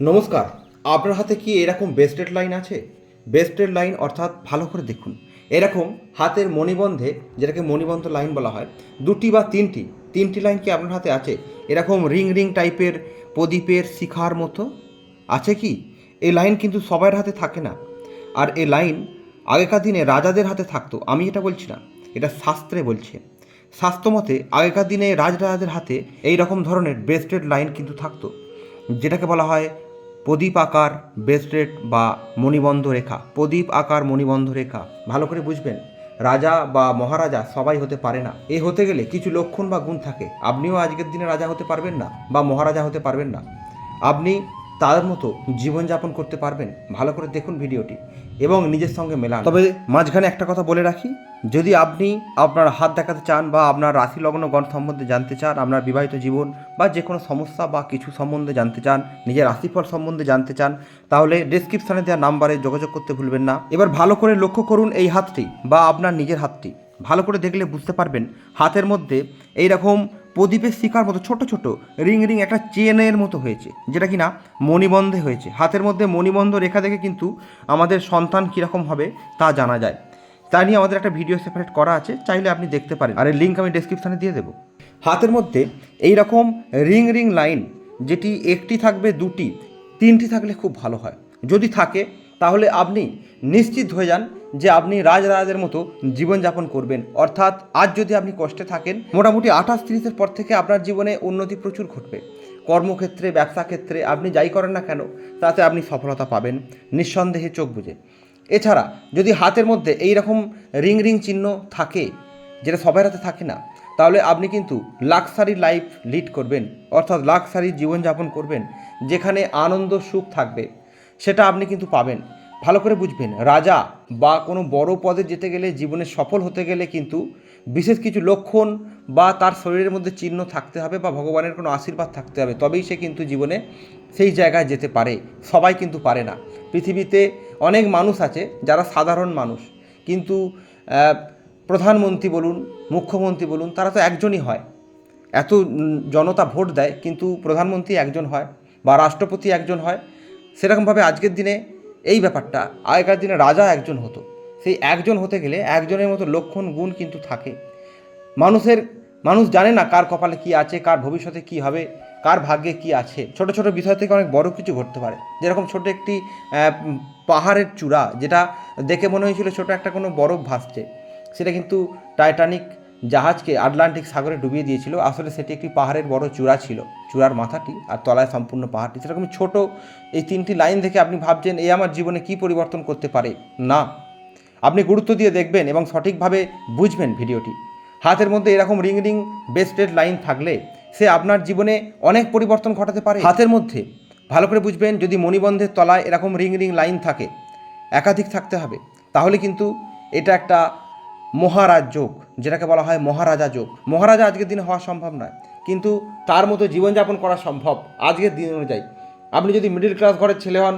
নমস্কার, আপনার হাতে কি এরকম বেস্টেড লাইন আছে? বেস্টেড লাইন অর্থাৎ ভালো করে দেখুন। এরকম হাতের মণিবন্ধে, যেটাকে মণিবন্ধ লাইন বলা হয়, দুটি বা তিনটি তিনটি লাইন কি আপনার হাতে আছে? এরকম রিং রিং টাইপের, প্রদীপের শিখার মতো? আছে কি? এই লাইন কিন্তু সবার হাতে থাকে না। আর এই লাইন আগেকার দিনে রাজাদের হাতে থাকতো, আমি এটা বলছি না, এটা শাস্ত্রে বলছে। শাস্ত্রমতে আগেকার দিনে রাজরাজাদের হাতে এই রকম ধরনের বেস্টেড লাইন কিন্তু থাকতো, যেটাকে বলা হয় প্রদীপ আকার ব্রেসলেট বা মণিবন্ধ রেখা। প্রদীপ আকার, মণিবন্ধ রেখা। ভালো করে বুঝবেন, রাজা বা মহারাজা সবাই হতে পারে না। এ হতে গেলে কিছু লক্ষণ বা গুণ থাকে। আপনিও আজকের দিনে রাজা হতে পারবেন না বা মহারাজা হতে পারবেন না। আপনি তাদের মতো জীবনযাপন করতে পারবেন, ভালো করে দেখুন ভিডিওটি এবং নিজের সঙ্গে মেলান। তবে মাঝখানে একটা কথা বলে রাখি, যদি আপনি আপনার হাত দেখাতে চান বা আপনার রাশি লগ্ন গণ সম্বন্ধে জানতে চান, আপনার বিবাহিত জীবন বা যে কোনো সমস্যা বা কিছু সম্বন্ধে জানতে চান, নিজের রাশিফল সম্বন্ধে জানতে চান, তাহলে ডিসক্রিপশানে দেওয়া নাম্বারে যোগাযোগ করতে ভুলবেন না। এবার ভালো করে লক্ষ্য করুন এই হাতটি বা আপনার নিজের হাতটি। ভালো করে দেখলে বুঝতে পারবেন হাতের মধ্যে এই রকম প্রদীপের শিকার মতো ছোট ছোট রিং রিং একটা চেনের মতো হয়েছে, যেটা কিনা মণিবন্ধে হয়েছে। হাতের মধ্যে মণিবন্ধ রেখা দেখে কিন্তু আমাদের সন্তান কীরকম হবে তা জানা যায়। তা নিয়ে আমাদের একটা ভিডিও সেপারেট করা আছে, চাইলে আপনি দেখতে পারেন। আর লিঙ্ক আমি ডেসক্রিপশানে দিয়ে দেবো। হাতের মধ্যে এই রকম রিং রিং লাইন, যেটি একটি থাকবে দুটি, তিনটি থাকলে খুব ভালো হয়। যদি থাকে, তাহলে আপনি নিশ্চিত হয়ে যান যে আপনি রাজরাজাদের মতো জীবনযাপন করবেন। অর্থাৎ আজ যদি আপনি কষ্টে থাকেন, মোটামুটি আঠাশ তিরিশের পর থেকে আপনার জীবনে উন্নতি প্রচুর ঘটবে। কর্মক্ষেত্রে ব্যবসা ক্ষেত্রে আপনি যাই করেন না কেন, তাতে আপনি সফলতা পাবেন, নিঃসন্দেহে চোখ বুঝে এছাড়া, যদি হাতের মধ্যে এই রকম রিং রিং চিহ্ন থাকে, যেটা সবার হাতে থাকে না, তাহলে আপনি কিন্তু লাক্সারি লাইফ লিড করবেন। অর্থাৎ লাক্সারি জীবনযাপন করবেন, যেখানে আনন্দ, সুখ থাকবে, সেটা আপনি কিন্তু পাবেন। ভালো করে বুঝবেন। রাজা বা কোনো বড় পদে যেতে গেলে জীবনে সফল হতে গেলে কিন্তু বিশেষ কিছু লক্ষণ বা তার শরীরের মধ্যে চিহ্ন থাকতে হবে বা ভগবানের কোনো আশীর্বাদ থাকতে হবে, তবেই সে কিন্তু জীবনে সেই জায়গায় যেতে পারে। সবাই কিন্তু পারে না। পৃথিবীতে অনেক মানুষ আছে যারা সাধারণ মানুষ। কিন্তু প্রধানমন্ত্রী বলুন, মুখ্যমন্ত্রী বলুন, তারা তো একজনই হয়। এত জনতা ভোট দেয়, কিন্তু প্রধানমন্ত্রী একজন হয় বা রাষ্ট্রপতি একজন হয়। সেরকমভাবে আজকের দিনে এই ব্যাপারটা আগেকার দিনে রাজা একজন হতো। সেই একজন হতে গেলে একজনের মতো লক্ষণ গুণ কিন্তু থাকে। মানুষের, মানুষ জানে না কার কপালে কি আছে, কার ভবিষ্যতে কি হবে, কার ভাগ্যে কি আছে। ছোট ছোট বিষয় থেকে অনেক বড় কিছু ঘটতে পারে। যেরকম ছোট একটি পাহাড়ের চূড়া, যেটা দেখে মনে হয়েছিল ছোট একটা কোনো বরফ ভাসছে। সেটা কিন্তু টাইটানিক জাহাজকে আটলান্টিক সাগরে ডুবিয়ে দিয়েছিল। আসলে সেটি একটি পাহাড়ের বড় চূড়া ছিল। চূড়ার মাথাটি আর তলায় সম্পূর্ণ পাহাড়টি সেরকম ছোট এই তিনটি লাইন দেখে আপনি ভাবছেন এই আমার জীবনে কি পরিবর্তন করতে পারে? না। আপনি গুরুত্ব দিয়ে দেখবেন এবং সঠিকভাবে বুঝবেন ভিডিওটি। হাতের মধ্যে এরকম রিং রিং বেস্টেড লাইন থাকলে সে আপনার জীবনে অনেক পরিবর্তন ঘটাতে পারে। হাতের মধ্যে, ভালো করে বুঝবেন, যদি মণিবন্ধের তলায় এরকম রিং রিং লাইন থাকে, একাধিক থাকতে হবে। তাহলে কিন্তু এটা একটা মহারাজ যোগ, যেটাকে বলা হয় মহারাজা যোগ। মহারাজা আজকের দিনে হওয়া সম্ভব নয়, কিন্তু তার মতো জীবনযাপন করা সম্ভব আজকের দিন অনুযায়ী। আপনি যদি মিডিল ক্লাস ঘরের ছেলে হন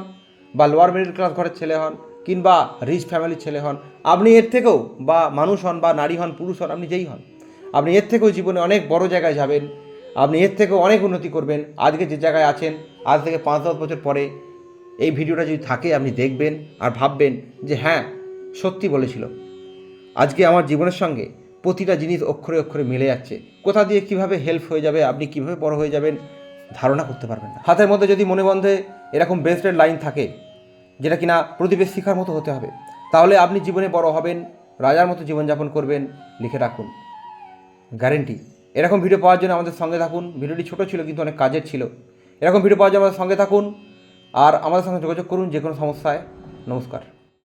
বা লোয়ার মিডিল ক্লাস ঘরের ছেলে হন কিংবা রিচ ফ্যামিলির ছেলে হন, আপনি এর থেকেও বা মানুষ হন বা নারী হন, পুরুষ হন, আপনি যেই হন, আপনি এর থেকেও জীবনে অনেক বড় জায়গায় যাবেন, আপনি এর থেকেও অনেক উন্নতি করবেন। আজকে যে জায়গায় আছেন, আজ থেকে পাঁচ দশ বছর পরে এই ভিডিওটা যদি থাকে, আপনি দেখবেন আর ভাববেন যে হ্যাঁ সত্যি বলেছিল। আজকে আমার জীবনের সঙ্গে প্রতিটা জিনিস অক্ষরে অক্ষরে মিলে যাচ্ছে। কোথা দিয়ে কীভাবে হেল্প হয়ে যাবে, আপনি কীভাবে বড় হয়ে যাবেন, ধারণা করতে পারবেন না। হাতের মধ্যে যদি মনে বন্ধে এরকম বেস্টেড লাইন থাকে, যেটা কিনা প্রদীপের শিখার মতো হতে হবে, তাহলে আপনি জীবনে বড় হবেন, রাজার মতো জীবনযাপন করবেন, লিখে রাখুন। গ্যারেন্টি এরকম ভিডিও পাওয়ার জন্য আমাদের সঙ্গে থাকুন। ভিডিওটি ছোট ছিল, কিন্তু অনেক কাজের ছিল। এরকম ভিডিও পাওয়ার জন্য আমাদের সঙ্গে থাকুন, আর আমাদের সঙ্গে যোগাযোগ করুন যে কোনো সমস্যায়। নমস্কার।